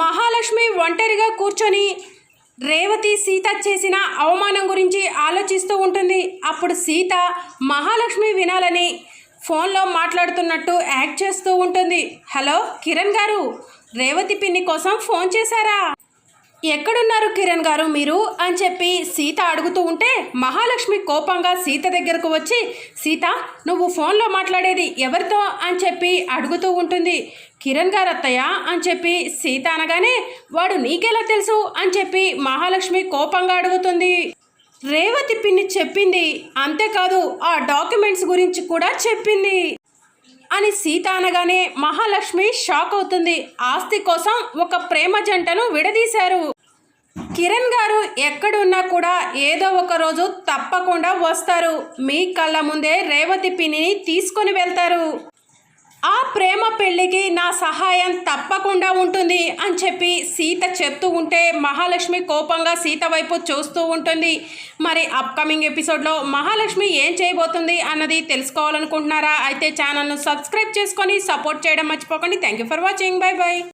మహాలక్ష్మి ఒంటరిగా కూర్చొని రేవతి సీత చేసిన అవమానం గురించి ఆలోచిస్తూ ఉంటుంది. అప్పుడు సీత మహాలక్ష్మి వినాలని ఫోన్లో మాట్లాడుతున్నట్టు యాక్ట్ చేస్తూ ఉంటుంది. హలో కిరణ్ గారు రేవతి పిన్ని కోసం ఫోన్ చేశారా? ఎక్కడున్నారు కిరణ్ గారు మీరు? అని చెప్పి సీత అడుగుతూ ఉంటే మహాలక్ష్మి కోపంగా సీత దగ్గరకు వచ్చి సీత నువ్వు ఫోన్లో మాట్లాడేది ఎవరితో? అని చెప్పి అడుగుతూ ఉంటుంది. కిరణ్ గారు అత్తయ్య అని చెప్పి సీత అనగానే వాడు నీకెలా తెలుసు? అని చెప్పి మహాలక్ష్మి కోపంగా అడుగుతుంది. రేవతి పిన్ని చెప్పింది అంతేకాదు ఆ డాక్యుమెంట్స్ గురించి కూడా చెప్పింది. అని సీత అనగానే మహాలక్ష్మి షాక్ అవుతుంది. ఆస్తి కోసం ఒక ప్రేమ జంటను విడదీశారు. కిరణ్ గారు ఎక్కడున్నా కూడా ఏదో ఒక రోజు తప్పకుండా వస్తారు. మీ కళ్ళ ముందే రేవతి పిన్నిని తీసుకొని వెళ్తారు. ఆ ప్రేమ పెళ్ళికి నా సహాయం తప్పకుండా ఉంటుంది అని చెప్పి సీత చెప్తూ ఉంటే మహాలక్ష్మి కోపంగా సీత వైపు చూస్తూ ఉంటుంది. మరి అప్కమింగ్ ఎపిసోడ్లో మహాలక్ష్మి ఏం చేయబోతుంది అన్నది తెలుసుకోవాలనుకుంటున్నారా? అయితే ఛానల్ను సబ్స్క్రైబ్ చేసుకొని సపోర్ట్ చేయడం మర్చిపోకండి. Thank you for watching bye bye